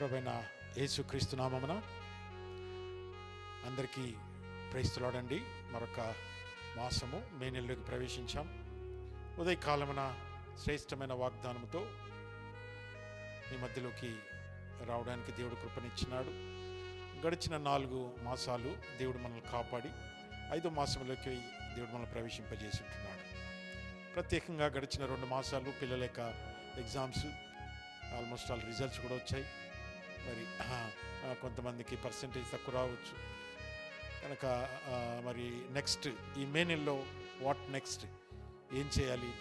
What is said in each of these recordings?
ప్రభైన యేసుక్రీస్తు నామమున అందరికీ ప్రైస్తులాడండి మరొక మాసము మే నెలలోకి ప్రవేశించాం. ఉదయకాలమున శ్రేష్టమైన వాగ్దానముతో మీ మధ్యలోకి రావడానికి దేవుడు కృపనిచ్చినాడు. గడిచిన నాలుగు మాసాలు దేవుడు మనల్ని కాపాడి ఐదో మాసంలోకి దేవుడు మనల్ని ప్రవేశింపజేసి ఉంటున్నాడు ప్రత్యేకంగా గడిచిన రెండు మాసాలు పిల్లల యొక్క ఎగ్జామ్స్ ఆల్మోస్ట్ ఆల్ రిజల్ట్స్ కూడా వచ్చాయి. మరి కొంతమందికి పర్సంటేజ్ తక్కువ రావచ్చు. కనుక మరి నెక్స్ట్ ఈ మే నెలలో వాట్ నెక్స్ట్ ఏం చేయాలి?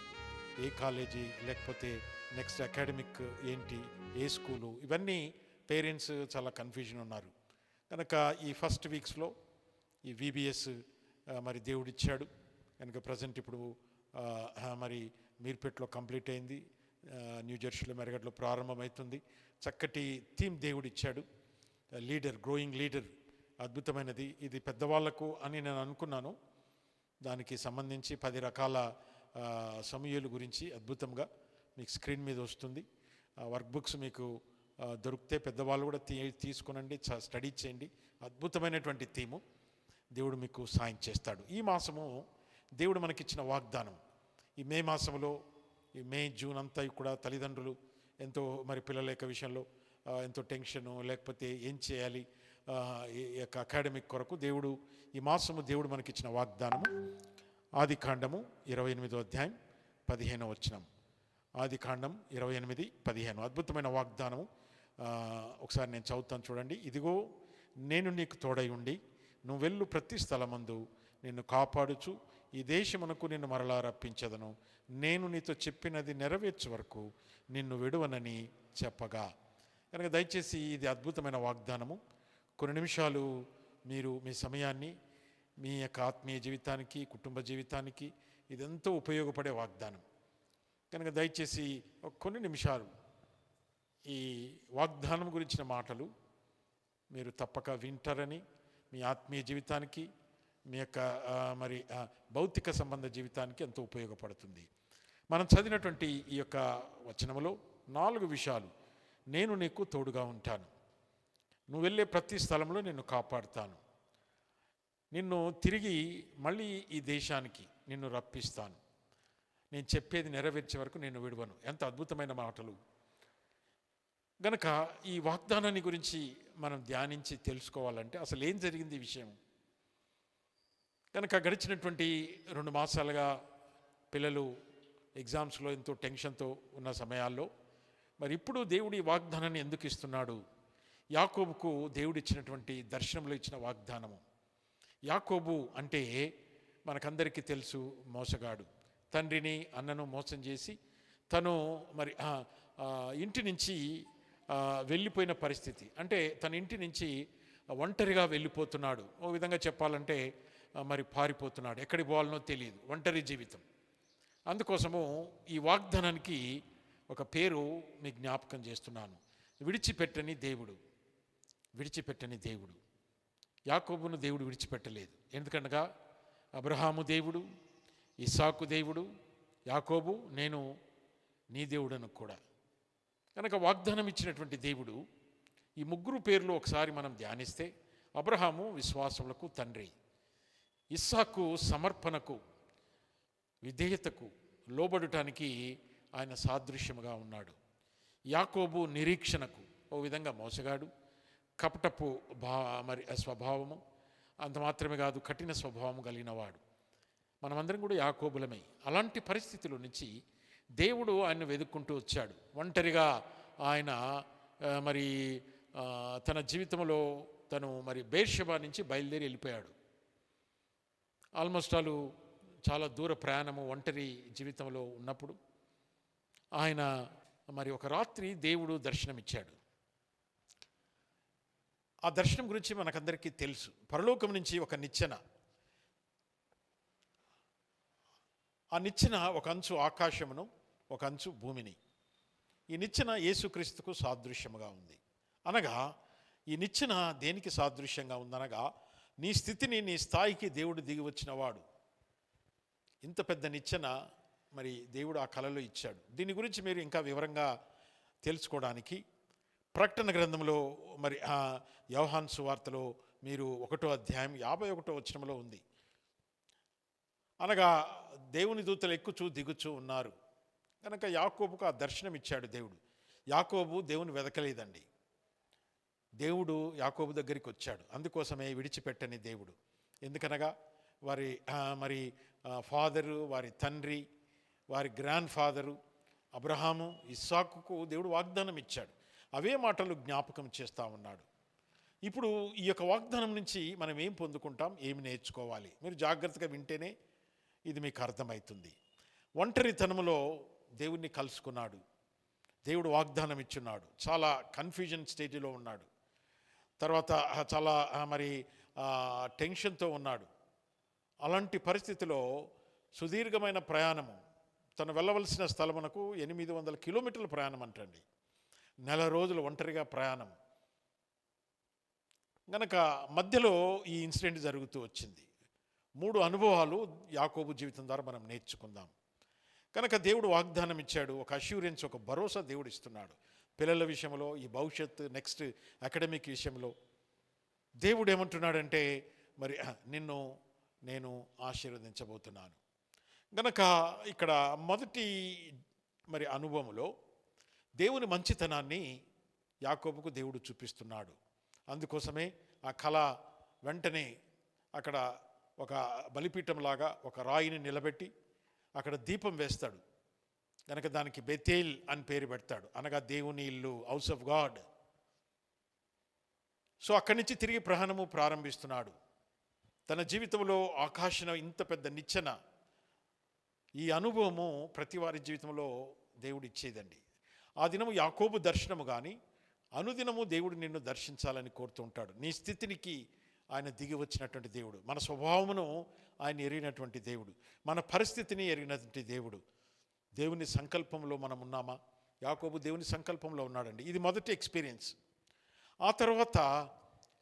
ఏ కాలేజీ లేకపోతే నెక్స్ట్ అకాడమిక్ ఏంటి? ఏ స్కూలు ఇవన్నీ పేరెంట్స్ చాలా కన్ఫ్యూజన్ ఉన్నారు. కనుక ఈ ఫస్ట్ వీక్స్లో ఈ విబిఎస్ మరి దేవుడిచ్చాడు. కనుక ప్రజెంట్ ఇప్పుడు మరి మీర్పేట్లో కంప్లీట్ అయింది. న్యూ జెర్సీలో మెరగడ్లో ప్రారంభమవుతుంది చక్కటి థీమ్ దేవుడిచ్చాడు. లీడర్ గ్రోయింగ్ లీడర్ అద్భుతమైనది. ఇది పెద్దవాళ్ళకు అని నేను అనుకున్నాను. దానికి సంబంధించి పది రకాల సమయాల గురించి అద్భుతంగా మీకు స్క్రీన్ మీద వస్తుంది. వర్క్ బుక్స్ మీకు దొరికితే పెద్దవాళ్ళు కూడా తీ తీసుకునండి స్టడీ చేయండి. అద్భుతమైనటువంటి థీము. దేవుడు మీకు సాయం చేస్తాడు. ఈ మాసము దేవుడు మనకిచ్చిన వాగ్దానం. ఈ మే మాసంలో ఈ మే జూన్ అంతా కూడా తల్లిదండ్రులు ఎంతో మరి పిల్లల యొక్క విషయంలో ఎంతో టెన్షను లేకపోతే ఏం చేయాలి ఈ యొక్క అకాడమిక్ కొరకు దేవుడు ఈ మాసము దేవుడు మనకిచ్చిన వాగ్దానము. ఆది కాండము ఇరవై ఎనిమిదో అధ్యాయం పదిహేను వచ్చినం ఆది కాండం ఇరవై ఎనిమిది పదిహేను. అద్భుతమైన వాగ్దానము. ఒకసారి నేను చదువుతాను చూడండి. ఇదిగో నేను నీకు తోడై ఉండి నువ్వు వెళ్ళు ప్రతి స్థలమందు నిన్ను కాపాడుచు ఈ దేశమునకు నిన్ను మరలా రప్పించదను. నేను నీతో చెప్పినది నెరవేర్చే వరకు నిన్ను విడువనని చెప్పగా. కనుక దయచేసి ఇది అద్భుతమైన వాగ్దానము. కొన్ని నిమిషాలు మీరు మీ సమయాన్ని మీ యొక్క ఆత్మీయ జీవితానికి కుటుంబ జీవితానికి ఇదెంతో ఉపయోగపడే వాగ్దానం. కనుక దయచేసి కొన్ని నిమిషాలు ఈ వాగ్దానం గురించిన మాటలు మీరు తప్పక వింటారని మీ ఆత్మీయ జీవితానికి మీ యొక్క మరి భౌతిక సంబంధ జీవితానికి ఎంతో ఉపయోగపడుతుంది. మనం చదివినటువంటి ఈ యొక్క వచనములో నాలుగు విషయాలు. నేను నీకు తోడుగా ఉంటాను. నువ్వు వెళ్ళే ప్రతి స్థలంలో నిన్ను కాపాడుతాను. నిన్ను తిరిగి మళ్ళీ ఈ దేశానికి నిన్ను రప్పిస్తాను. నేను చెప్పేది నెరవేర్చే వరకు నేను విడవను. ఎంత అద్భుతమైన మాటలు. గనక ఈ వాగ్దానాన్ని గురించి మనం ధ్యానించి తెలుసుకోవాలంటే అసలు ఏం జరిగింది ఈ విషయం? కనుక గడిచినటువంటి రెండు మాసాలుగా పిల్లలు ఎగ్జామ్స్లో ఎంతో టెన్షన్తో ఉన్న సమయాల్లో మరి ఇప్పుడు దేవుడి వాగ్దానాన్ని ఎందుకు ఇస్తున్నాడు? యాకోబుకు దేవుడు ఇచ్చినటువంటి దర్శనంలో ఇచ్చిన వాగ్దానము. యాకోబు అంటే మనకందరికీ తెలుసు మోసగాడు. తండ్రిని అన్నను మోసం చేసి తను మరి ఇంటి నుంచి వెళ్ళిపోయిన పరిస్థితి. అంటే తన ఇంటి నుంచి ఒంటరిగా వెళ్ళిపోతున్నాడు. ఓ విధంగా చెప్పాలంటే మరి పారిపోతున్నాడు. ఎక్కడికి పోవాలనో తెలియదు. ఒంటరి జీవితం. అందుకోసము ఈ వాగ్దానానికి ఒక పేరు మీ జ్ఞాపకం చేస్తున్నాను. విడిచిపెట్టని దేవుడు. విడిచిపెట్టని దేవుడు. యాకోబును దేవుడు విడిచిపెట్టలేదు. ఎందుకనగా అబ్రహాము దేవుడు ఇసాకు దేవుడు యాకోబు నేను నీ దేవుడను కూడా. కనుక వాగ్దానం ఇచ్చినటువంటి దేవుడు ఈ ముగ్గురు పేర్లు ఒకసారి మనం ధ్యానిస్తే అబ్రహాము విశ్వాసములకు తండ్రి. ఇస్సాకు సమర్పణకు విధేయతకు లోబడటానికి ఆయన సాదృశ్యముగా ఉన్నాడు. యాకోబు నిరీక్షణకు ఓ విధంగా మోసగాడు. కపటపు భా మరి స్వభావము అంత మాత్రమే కాదు కఠిన స్వభావం కలిగినవాడు. మనమందరం కూడా యాకోబులమై అలాంటి పరిస్థితుల నుంచి దేవుడు ఆయన వెతుక్కుంటూ వచ్చాడు. ఒంటరిగా ఆయన మరి తన జీవితంలో తను మరి బేర్షబా నుంచి బయలుదేరి వెళ్ళిపోయాడు. ఆల్మోస్ట్ ఆలు చాలా దూర ప్రయాణము ఒంటరి జీవితంలో ఉన్నప్పుడు ఆయన మరి ఒక రాత్రి దేవుడు దర్శనమిచ్చాడు. ఆ దర్శనం గురించి మనకందరికీ తెలుసు. పరలోకం నుంచి ఒక నిచ్చెన. ఆ నిచ్చెన ఒక అంచు ఆకాశమును ఒక అంచు భూమిని. ఈ నిచ్చెన యేసుక్రీస్తుకు సాదృశ్యముగా ఉంది. అనగా ఈ నిచ్చెన దేనికి సాదృశ్యంగా ఉందనగా నీ స్థితిని నీ స్థాయికి దేవుడు దిగి వచ్చినవాడు. ఇంత పెద్ద నిచ్చెన మరి దేవుడు ఆ కళలో ఇచ్చాడు. దీని గురించి మీరు ఇంకా వివరంగా తెలుసుకోవడానికి ప్రకటన గ్రంథంలో మరి ఆ వార్తలో సువార్తలో మీరు ఒకటో అధ్యాయం యాభై ఒకటో వచనంలో ఉంది. అనగా దేవుని దూతలు ఎక్కుచూ దిగుచూ ఉన్నారు. కనుక యాకోబుకు ఆ దర్శనం ఇచ్చాడు దేవుడు. యాకోబు దేవుని వెదకలేదండి. దేవుడు యాకోబు దగ్గరికి వచ్చాడు. అందుకోసమే విడిచిపెట్టని దేవుడు. ఎందుకనగా వారి మరి ఫాదరు వారి తండ్రి వారి గ్రాండ్ ఫాదరు అబ్రహాము ఇస్సాకుకు దేవుడు వాగ్దానం ఇచ్చాడు. అవే మాటలు జ్ఞాపకం చేస్తూ ఉన్నాడు. ఇప్పుడు ఈ యొక్క వాగ్దానం నుంచి మనం ఏం పొందుకుంటాం? ఏమి నేర్చుకోవాలి? మీరు జాగ్రత్తగా వింటేనే ఇది మీకు అర్థమవుతుంది ఒంటరితనంలో దేవుణ్ణి కలుసుకున్నాడు. దేవుడు వాగ్దానం ఇచ్చున్నాడు. చాలా కన్ఫ్యూజన్ స్టేజ్లో ఉన్నాడు. తర్వాత చాలా మరి టెన్షన్తో ఉన్నాడు. అలాంటి పరిస్థితిలో సుదీర్ఘమైన ప్రయాణము తను వెళ్ళవలసిన స్థలమునకు ఎనిమిది వందల కిలోమీటర్ల ప్రయాణం అంటండి. నెల రోజులు ఒంటరిగా ప్రయాణం. గనక మధ్యలో ఈ ఇన్సిడెంట్ జరుగుతూ వచ్చింది. మూడు అనుభవాలు యాకోబు జీవితం ద్వారా మనం నేర్చుకుందాం. కనుక దేవుడు వాగ్దానం ఇచ్చాడు ఒక అష్యూరెన్స్ ఒక భరోసా దేవుడు ఇస్తున్నాడు. పిల్లల విషయంలో ఈ భవిష్యత్తు నెక్స్ట్ అకాడమిక్ విషయంలో దేవుడు ఏమంటున్నాడంటే మరి నిన్ను నేను ఆశీర్వదించబోతున్నాను. గనక ఇక్కడ మొదటి మరి అనుభవంలో దేవుని మంచితనాన్ని యాకోబుకు దేవుడు చూపిస్తున్నాడు. అందుకోసమే ఆ కళ వెంటనే అక్కడ ఒక బలిపీఠంలాగా ఒక రాయిని నిలబెట్టి అక్కడ దీపం వేస్తాడు. కనుక దానికి బెతేల్ అని పేరు పెడతాడు. అనగా దేవుని ఇల్లు హౌస్ ఆఫ్ గాడ్ సో అక్కడి నుంచి తిరిగి ప్రహణము ప్రారంభిస్తున్నాడు. తన జీవితంలో ఆకాశం ఇంత పెద్ద నిచ్చెన. ఈ అనుభవము ప్రతి వారి జీవితంలో దేవుడు ఇచ్చేదండి. ఆ దినము యాకోబు దర్శనము కానీ అనుదినము దేవుడు నిన్ను దర్శించాలని కోరుతూ ఉంటాడు. నీ స్థితినికి ఆయన దిగి వచ్చినటువంటి దేవుడు. మన స్వభావమును ఆయన ఎరిగినటువంటి దేవుడు. మన పరిస్థితిని ఎరిగినటువంటి దేవుడు. దేవుని సంకల్పంలో మనం ఉన్నామా? యాకోబు దేవుని సంకల్పంలో ఉన్నాడండి. ఇది మొదటి ఎక్స్పీరియన్స్. ఆ తర్వాత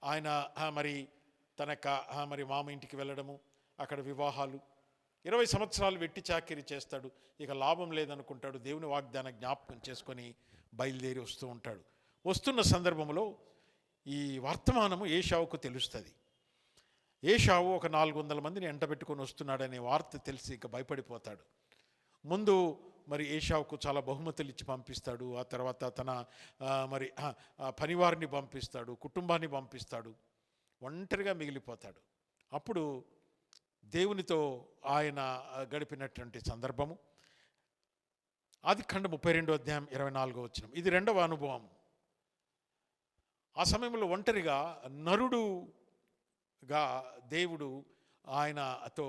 ఆయన ఆ, మరి తన యొక్క మరి మామ ఇంటికి వెళ్ళడము అక్కడ వివాహాలు. ఇరవై సంవత్సరాలు వెట్టి చాకిరి చేస్తాడు. ఇక లాభం లేదనుకుంటాడు. దేవుని వాగ్దాన జ్ఞాపకం చేసుకొని బయలుదేరి వస్తూ ఉంటాడు. వస్తున్న సందర్భంలో ఈ వర్తమానము ఏషావుకు తెలుస్తుంది. ఏషావు ఒక నాలుగు వందల మందిని ఎంటబెట్టుకొని వస్తున్నాడనే వార్త తెలిసి ఇక భయపడిపోతాడు. ముందు మరి ఏషావుకు చాలా బహుమతులు ఇచ్చి పంపిస్తాడు ఆ తర్వాత తన మరి పనివారిని పంపిస్తాడు కుటుంబాన్ని పంపిస్తాడు ఒంటరిగా మిగిలిపోతాడు. అప్పుడు దేవునితో ఆయన గడిపినటువంటి సందర్భము. ఆది ఖండ ముప్పై రెండో అధ్యాయం ఇరవై నాలుగో వచ్చిన ఇది రెండవ అనుభవం. ఆ సమయంలో ఒంటరిగా నరుడుగా దేవుడు ఆయనతో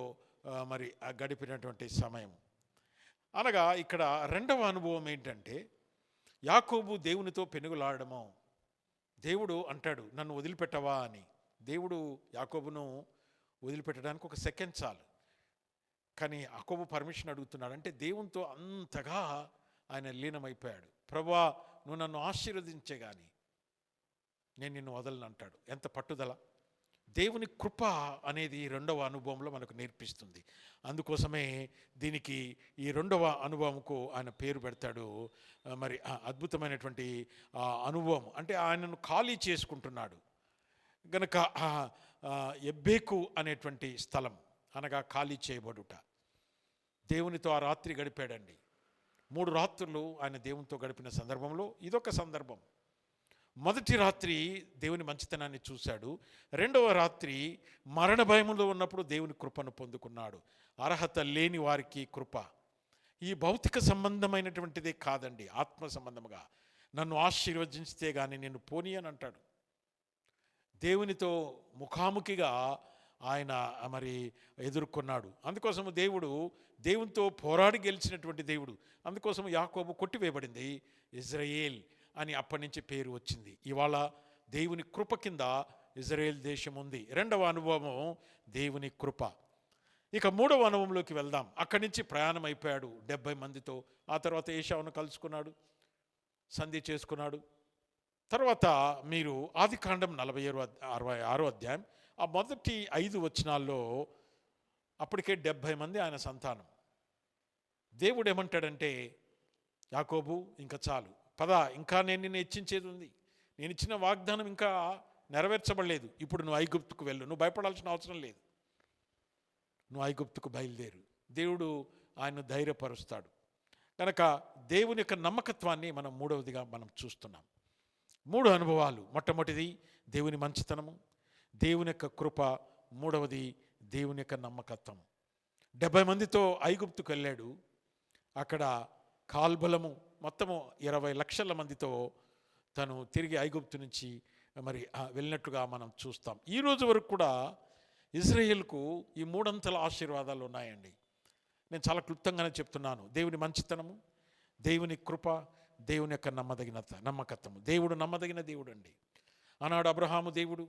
మరి ఆ గడిపినటువంటి సమయం. అనగా ఇక్కడ రెండవ అనుభవం ఏంటంటే యాకోబు దేవునితో పెనుగులాడము. దేవుడు అంటాడు నన్ను వదిలిపెట్టవా? అని. దేవుడు యాకోబును వదిలిపెట్టడానికి ఒక సెకండ్ చాలు. కానీ యాకోబు పర్మిషన్ అడుగుతున్నాడు. అంటే దేవునితో అంతగా ఆయన లీనమైపోయాడు. ప్రభా నువ్వు నన్ను ఆశీర్వదించే కానీ నేను నిన్ను వదలను అంటాడు. ఎంత పట్టుదల! దేవుని కృప అనేది రెండవ అనుభవంలో మనకు నేర్పిస్తుంది. అందుకోసమే దీనికి ఈ రెండవ అనుభవంకు ఆయన పేరు పెడతాడు. మరి అద్భుతమైనటువంటి అనుభవం అంటే ఆయనను ఖాళీ చేసుకుంటున్నాడు. గనక ఎబ్బేకు అనేటువంటి స్థలం అనగా ఖాళీ చేయబడుట. దేవునితో ఆ రాత్రి గడిపాడండి. మూడు రాత్రులు ఆయన దేవునితో గడిపిన సందర్భంలో ఇదొక సందర్భం. మొదటి రాత్రి దేవుని మంచితనాన్ని చూశాడు. రెండవ రాత్రి మరణ భయములో ఉన్నప్పుడు దేవుని కృపను పొందుకున్నాడు. అర్హత లేని వారికి కృప. ఈ భౌతిక సంబంధమైనటువంటిదే కాదండి ఆత్మ సంబంధముగా. నన్ను ఆశీర్వదించితే కానీ నేను పోనీ అని అంటాడు. దేవునితో ముఖాముఖిగా ఆయన మరి ఎదుర్కొన్నాడు. అందుకోసము దేవుడు దేవునితో పోరాడి గెలిచినటువంటి దేవుడు. అందుకోసం యాకోబు కొట్టివేయబడింది. ఇజ్రాయేల్ అని అప్పటి నుంచి పేరు వచ్చింది. ఇవాళ దేవుని కృప కింద ఇజ్రాయేల్ దేశం ఉంది. రెండవ అనుభవం దేవుని కృప. ఇక మూడవ అనుభవంలోకి వెళ్దాం. అక్కడి నుంచి ప్రయాణం అయిపోయాడు డెబ్బై మందితో. ఆ తర్వాత ఏషావును కలుసుకున్నాడు సంధి చేసుకున్నాడు. తర్వాత మీరు ఆదికాండం నలభై ఆరు అరవై ఆరో అధ్యాయం ఆ మొదటి ఐదు వచనాల్లో అప్పటికే డెబ్భై మంది ఆయన సంతానం. దేవుడు ఏమంటాడంటే యాకోబు ఇంకా చాలు. పద ఇంకా నేను నిన్ను హెచ్చించేది ఉంది. నేను ఇచ్చిన వాగ్దానం ఇంకా నెరవేర్చబడలేదు. ఇప్పుడు నువ్వు ఐగుప్తుకు వెళ్ళు. నువ్వు భయపడాల్సిన అవసరం లేదు. నువ్వు ఐగుప్తుకు బయలుదేరు. దేవుడు ఆయన ధైర్యపరుస్తాడు. కనుక దేవుని యొక్క నమ్మకత్వాన్ని మనం మూడవదిగా మనం చూస్తున్నాం. మూడు అనుభవాలు. మొట్టమొదటిది దేవుని మంచితనము. దేవుని యొక్క కృప. మూడవది దేవుని యొక్క నమ్మకత్వం. డెబ్బై మందితో ఐగుప్తుకు వెళ్ళాడు. అక్కడ కాల్బలము మొత్తము ఇరవై లక్షల మందితో తను తిరిగి ఐగుప్తు నుంచి మరి వెళ్ళినట్టుగా మనం చూస్తాం. ఈ రోజు వరకు కూడా ఇజ్రాయేల్కు ఈ మూడంతల ఆశీర్వాదాలు ఉన్నాయండి. నేను చాలా క్లుప్తంగానే చెప్తున్నాను. దేవుని మంచితనము దేవుని కృప దేవుని యొక్క నమ్మదగినత నమ్మకత్వము. దేవుడు నమ్మదగిన దేవుడు అండి ఆనాడు అబ్రహాము దేవుడు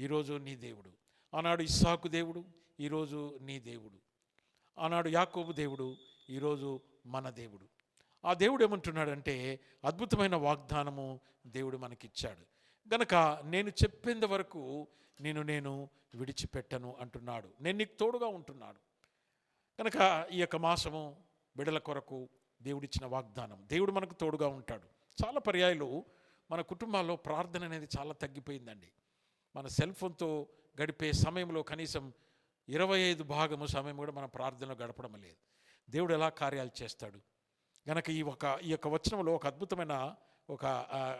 ఈరోజు నీ దేవుడు. ఆనాడు ఇస్సాకు దేవుడు ఈరోజు నీ దేవుడు. ఆనాడు యాకోబు దేవుడు ఈరోజు మన దేవుడు. ఆ దేవుడు ఏమంటున్నాడంటే అద్భుతమైన వాగ్దానము దేవుడు మనకిచ్చాడు. గనక నేను చెప్పేంత వరకు నేను నేను విడిచిపెట్టను అంటున్నాడు. నేను నీకు తోడుగా ఉంటున్నాడు. కనుక ఈ యొక్క మాసము బిడల కొరకు దేవుడిచ్చిన వాగ్దానం. దేవుడు మనకు తోడుగా ఉంటాడు. చాలా పర్యాయాలు మన కుటుంబాల్లో ప్రార్థన అనేది చాలా తగ్గిపోయిందండి. మన సెల్ ఫోన్తో గడిపే సమయంలో కనీసం ఇరవై ఐదు భాగము సమయం కూడా మన ప్రార్థనలో గడపడం లేదు. దేవుడు ఎలా కార్యాలు చేస్తాడు? గనక ఈ ఒక ఈ యొక్క వచనంలో ఒక అద్భుతమైన ఒక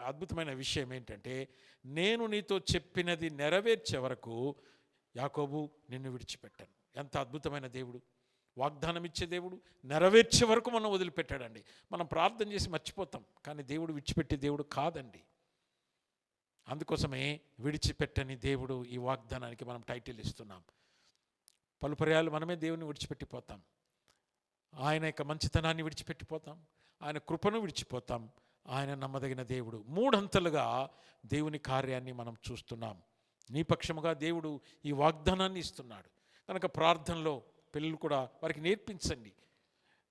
అద్భుతమైన విషయం ఏంటంటే నేను నీతో చెప్పినది నెరవేర్చే వరకు యాకోబు నిన్ను విడిచిపెట్టాను ఎంత అద్భుతమైన దేవుడు. వాగ్దానం ఇచ్చే దేవుడు నెరవేర్చే వరకు మనం వదిలిపెట్టాడండి. మనం ప్రార్థన చేసి మర్చిపోతాం కానీ దేవుడు విడిచిపెట్టే దేవుడు కాదండి. అందుకోసమే విడిచిపెట్టని దేవుడు ఈ వాగ్దానానికి మనం టైటిల్ ఇస్తున్నాం. పలుపర్యాలు మనమే దేవుని విడిచిపెట్టిపోతాం. ఆయన యొక్క మంచితనాన్ని విడిచిపెట్టిపోతాం. ఆయన కృపను విడిచిపోతాం. ఆయన నమ్మదగిన దేవుడు. మూడంతలుగా దేవుని కార్యాన్ని మనం చూస్తున్నాం. నీ పక్షముగా దేవుడు ఈ వాగ్దానాన్ని ఇస్తున్నాడు. కనుక ప్రార్థనలో పిల్లలు కూడా వారికి నేర్పించండి.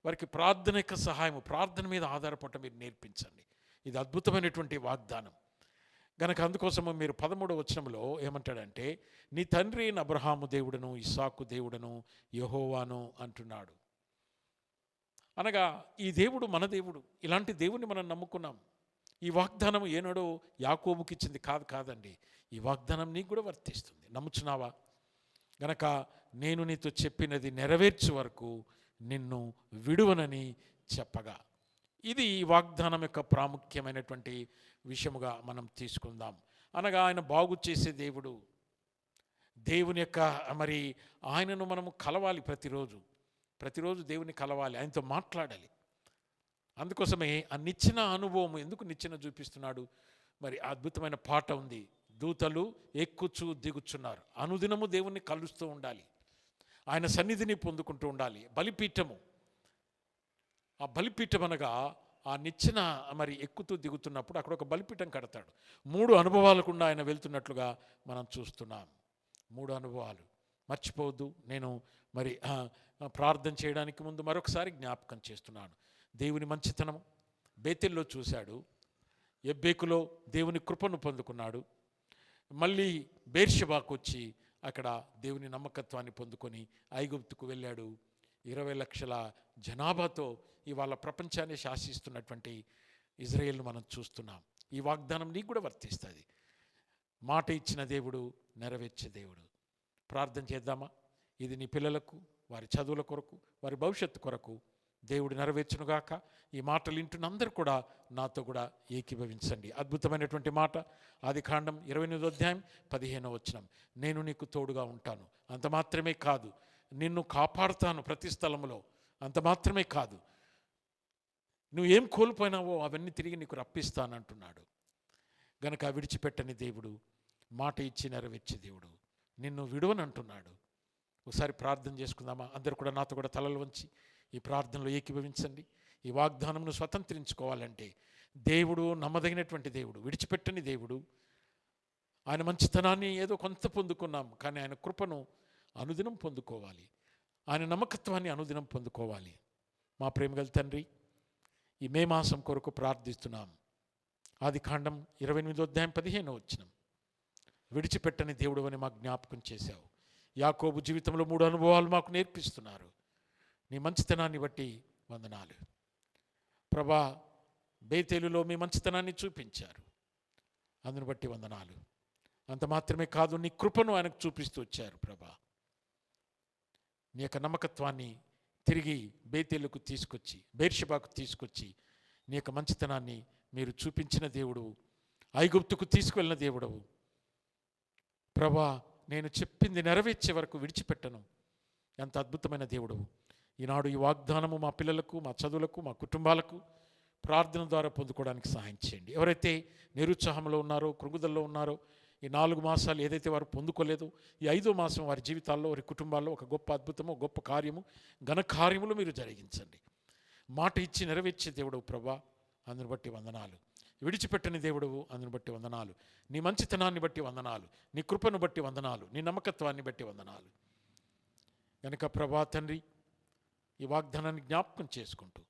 వారికి ప్రార్థన యొక్క సహాయము ప్రార్థన మీద ఆధారపడటం మీరు నేర్పించండి. ఇది అద్భుతమైనటువంటి వాగ్దానం. గనక అందుకోసము మీరు పదమూడవ వచనంలో ఏమంటాడంటే నీ తండ్రి అబ్రహాము దేవుడను ఇస్సాకు దేవుడను యహోవాను అంటున్నాడు. అనగా ఈ దేవుడు మన దేవుడు ఇలాంటి దేవుని మనం నమ్ముకున్నాం. ఈ వాగ్దానం ఏనాడో యాకోబుకి ఇచ్చింది కాదు కాదండి. ఈ వాగ్దానం నీకు కూడా వర్తిస్తుంది. నమ్ముచున్నావా? గనక నేను నీతో చెప్పినది నెరవేర్చే వరకు నిన్ను విడువనని చెప్పగా. ఇది ఈ వాగ్దానం యొక్క ప్రాముఖ్యమైనటువంటి విషయముగా మనం తీసుకుందాం. అనగా ఆయన బాగు చేసే దేవుడు దేవుని యొక్క మరి ఆయనను మనము కలవాలి ప్రతిరోజు. ప్రతిరోజు దేవుని కలవాలి ఆయనతో మాట్లాడాలి. అందుకోసమే ఆ నిచ్చిన అనుభవం ఎందుకు నిచ్చిన చూపిస్తున్నాడు? మరి అద్భుతమైన పాట ఉంది. దూతలు ఎక్కుచు దిగుచున్నారు. అనుదినము దేవుణ్ణి కలుస్తూ ఉండాలి. ఆయన సన్నిధిని పొందుకుంటూ ఉండాలి. బలిపీఠము. ఆ బలిపీఠం అనగా ఆ నిచ్చెన మరి ఎక్కుతూ దిగుతున్నప్పుడు అక్కడ ఒక బలిపీఠం కడతాడు. మూడు అనుభవాలకుండా ఆయన వెళ్తున్నట్లుగా మనం చూస్తున్నాం. మూడు అనుభవాలు. మర్చిపోవద్దు. నేను మరి ప్రార్థన చేయడానికి ముందు మరొకసారి జ్ఞాపకం చేస్తున్నాను. దేవుని మంచితనం బేతెల్లో చూశాడు. ఎబ్బేకులో దేవుని కృపను పొందుకున్నాడు. మళ్ళీ బేర్షబాకు వచ్చి అక్కడ దేవుని నమ్మకత్వాన్ని పొందుకొని ఐగుప్తుకు వెళ్ళాడు. ఇరవై లక్షల జనాభాతో ఇవాళ ప్రపంచాన్ని శాసిస్తున్నటువంటి ఇజ్రాయేల్ను మనం చూస్తున్నాం. ఈ వాగ్దానం నీకు కూడా వర్తిస్తుంది. మాట ఇచ్చిన దేవుడు నెరవేర్చే దేవుడు. ప్రార్థన చేద్దామా? ఇది నీ పిల్లలకు వారి చదువుల కొరకు వారి భవిష్యత్తు కొరకు దేవుడు నెరవేర్చునుగాక. ఈ మాటలు వింటున్న అందరూ కూడా నాతో కూడా ఏకీభవించండి. అద్భుతమైనటువంటి మాట. ఆది కాండం ఇరవై ఎనిమిదో అధ్యాయం పదిహేనో వచ్చినం నేను నీకు తోడుగా ఉంటాను. అంత మాత్రమే కాదు. నిన్ను కాపాడుతాను ప్రతి స్థలంలో అంత మాత్రమే కాదు. నువ్వు ఏం కోల్పోయినావో అవన్నీ తిరిగి నీకు రప్పిస్తానంటున్నాడు. గనక విడిచిపెట్టని దేవుడు మాట ఇచ్చి నెరవేర్చే దేవుడు. నిన్ను విడువనంటున్నాడు. ఒకసారి ప్రార్థన చేసుకుందామా? అందరు కూడా నాతో కూడా తలలు వంచి ఈ ప్రార్థనలో ఏకీభవించండి. ఈ వాగ్దానంను స్వతంత్రించుకోవాలంటే దేవుడు నమ్మదగినటువంటి దేవుడు విడిచిపెట్టని దేవుడు ఆయన మంచితనాన్ని ఏదో కొంత పొందుకున్నాం కానీ ఆయన కృపను అనుదినం పొందుకోవాలి. ఆయన నమ్మకత్వాన్ని అనుదినం పొందుకోవాలి. మా ప్రేమగల తండ్రి ఈ మే మాసం కొరకు ప్రార్థిస్తున్నాం. ఆది కాండం ఇరవై ఎనిమిదో అధ్యాయం పదిహేను వచ్చినం విడిచిపెట్టని దేవుడు అని మాకు జ్ఞాపకం చేశావు. యాకోబు జీవితంలో మూడు అనుభవాలు మాకు నేర్పిస్తున్నారు. నీ మంచితనాన్ని బట్టి వందనాలు. ప్రభా బేతేలులో మీ మంచితనాన్ని చూపించారు. అందును బట్టి వందనాలు. అంత మాత్రమే కాదు నీ కృపను ఆయనకు చూపిస్తూ వచ్చారు ప్రభా. నీ యొక్క నమ్మకత్వాన్ని తిరిగి బేతేలుకు తీసుకొచ్చి బేర్షిబాకు తీసుకొచ్చి నీ యొక్క మంచితనాన్ని మీరు చూపించిన దేవుడు ఐగుప్తుకు తీసుకువెళ్ళిన దేవుడవు. ప్రభా నేను చెప్పింది నెరవేర్చే వరకు విడిచిపెట్టను. ఎంత అద్భుతమైన దేవుడు. ఈనాడు ఈ వాగ్దానము మా పిల్లలకు మా చదువులకు మా కుటుంబాలకు ప్రార్థన ద్వారా పొందుకోవడానికి సహాయం చేయండి. ఎవరైతే నిరుత్సాహంలో ఉన్నారో కృగుదల్లో ఉన్నారో ఈ నాలుగు మాసాలు ఏదైతే వారు పొందుకోలేదో ఈ ఐదో మాసం వారి జీవితాల్లో వారి కుటుంబాల్లో ఒక గొప్ప అద్భుతము గొప్ప కార్యము ఘన కార్యములు మీరు జరిగించండి. మాట ఇచ్చి నెరవేర్చే దేవుడు ప్రభా. అందుని బట్టి వందనాలు. విడిచిపెట్టని దేవుడవు అందుని బట్టి వందనాలు. నీ మంచితనాన్ని బట్టి వందనాలు. నీ కృపను బట్టి వందనాలు. నీ నమ్మకత్వాన్ని బట్టి వందనాలు. కనుక ప్రభా తండ్రి ఈ వాగ్దానాన్ని జ్ఞాపకం చేసుకుంటూ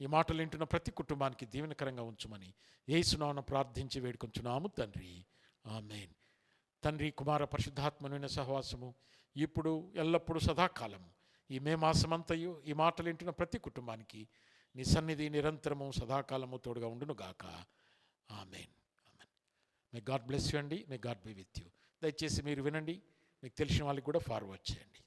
ఈ మాటలు వింటున్న ప్రతి కుటుంబానికి దీవెనకరంగా ఉంచుమని ఏసునామను ప్రార్థించి వేడుకొంచున్నాము తండ్రి. ఆమెన్. తండ్రి కుమార పరిశుద్ధాత్మనైన సహవాసము ఇప్పుడు ఎల్లప్పుడూ సదాకాలము. ఈ మే మాసమంతయు ఈ మాటలు వింటున్న ప్రతి కుటుంబానికి నీ సన్నిధి నిరంతరము సదాకాలము తోడుగా ఉండును గాక amen amen may God bless you అండి may God be with you దయచేసి మీరు వినండి. మీకు తెలిసిన వాళ్ళకి కూడా ఫార్వర్డ్ చేయండి.